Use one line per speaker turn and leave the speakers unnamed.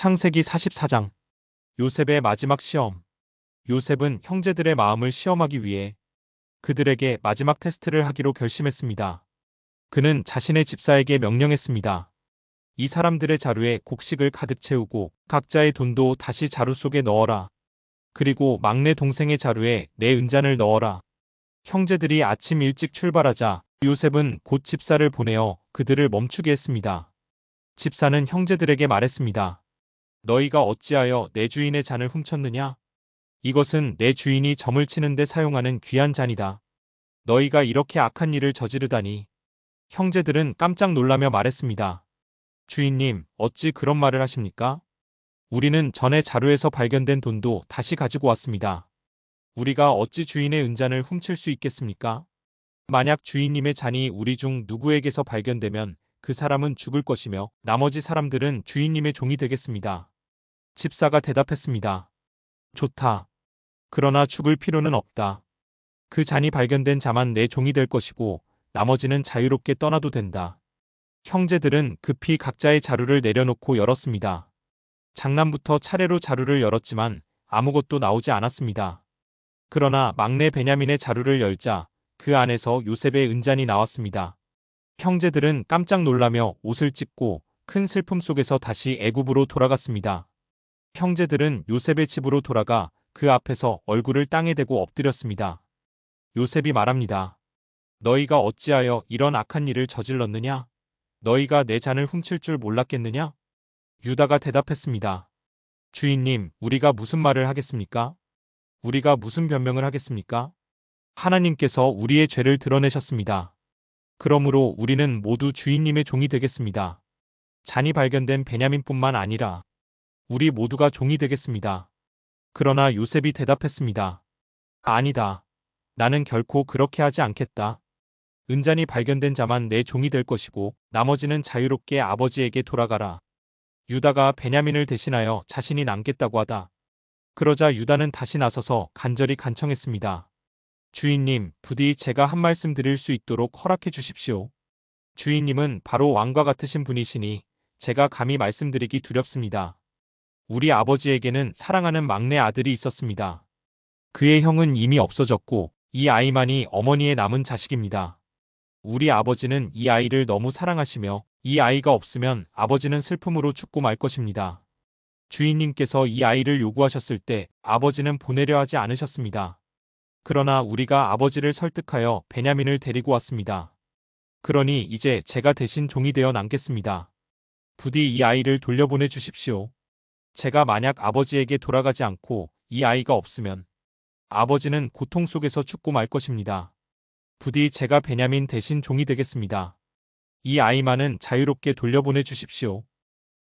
창세기 44장 요셉의 마지막 시험 요셉은 형제들의 마음을 시험하기 위해 그들에게 마지막 테스트를 하기로 결심했습니다. 그는 자신의 집사에게 명령했습니다. 이 사람들의 자루에 곡식을 가득 채우고 각자의 돈도 다시 자루 속에 넣어라. 그리고 막내 동생의 자루에 내 은잔을 넣어라. 형제들이 아침 일찍 출발하자 요셉은 곧 집사를 보내어 그들을 멈추게 했습니다. 집사는 형제들에게 말했습니다. 너희가 어찌하여 내 주인의 잔을 훔쳤느냐? 이것은 내 주인이 점을 치는데 사용하는 귀한 잔이다. 너희가 이렇게 악한 일을 저지르다니. 형제들은 깜짝 놀라며 말했습니다. 주인님, 어찌 그런 말을 하십니까? 우리는 전에 자루에서 발견된 돈도 다시 가지고 왔습니다. 우리가 어찌 주인의 은잔을 훔칠 수 있겠습니까? 만약 주인님의 잔이 우리 중 누구에게서 발견되면 그 사람은 죽을 것이며 나머지 사람들은 주인님의 종이 되겠습니다. 집사가 대답했습니다. 좋다. 그러나 죽을 필요는 없다. 그 잔이 발견된 자만 내 종이 될 것이고 나머지는 자유롭게 떠나도 된다. 형제들은 급히 각자의 자루를 내려놓고 열었습니다. 장남부터 차례로 자루를 열었지만 아무것도 나오지 않았습니다. 그러나 막내 베냐민의 자루를 열자 그 안에서 요셉의 은잔이 나왔습니다. 형제들은 깜짝 놀라며 옷을 찢고 큰 슬픔 속에서 다시 애굽으로 돌아갔습니다. 형제들은 요셉의 집으로 돌아가 그 앞에서 얼굴을 땅에 대고 엎드렸습니다. 요셉이 말합니다. 너희가 어찌하여 이런 악한 일을 저질렀느냐? 너희가 내 잔을 훔칠 줄 몰랐겠느냐? 유다가 대답했습니다. 주인님, 우리가 무슨 말을 하겠습니까? 우리가 무슨 변명을 하겠습니까? 하나님께서 우리의 죄를 드러내셨습니다. 그러므로 우리는 모두 주인님의 종이 되겠습니다. 잔이 발견된 베냐민뿐만 아니라 우리 모두가 종이 되겠습니다. 그러나 요셉이 대답했습니다. 아니다. 나는 결코 그렇게 하지 않겠다. 은잔이 발견된 자만 내 종이 될 것이고 나머지는 자유롭게 아버지에게 돌아가라. 유다가 베냐민을 대신하여 자신이 남겠다고 하다. 그러자 유다는 다시 나서서 간절히 간청했습니다. 주인님, 부디 제가 한 말씀 드릴 수 있도록 허락해 주십시오. 주인님은 바로 왕과 같으신 분이시니 제가 감히 말씀드리기 두렵습니다. 우리 아버지에게는 사랑하는 막내 아들이 있었습니다. 그의 형은 이미 없어졌고 이 아이만이 어머니의 남은 자식입니다. 우리 아버지는 이 아이를 너무 사랑하시며 이 아이가 없으면 아버지는 슬픔으로 죽고 말 것입니다. 주인님께서 이 아이를 요구하셨을 때 아버지는 보내려 하지 않으셨습니다. 그러나 우리가 아버지를 설득하여 베냐민을 데리고 왔습니다. 그러니 이제 제가 대신 종이 되어 남겠습니다. 부디 이 아이를 돌려보내 주십시오. 제가 만약 아버지에게 돌아가지 않고 이 아이가 없으면 아버지는 고통 속에서 죽고 말 것입니다. 부디 제가 베냐민 대신 종이 되겠습니다. 이 아이만은 자유롭게 돌려보내 주십시오.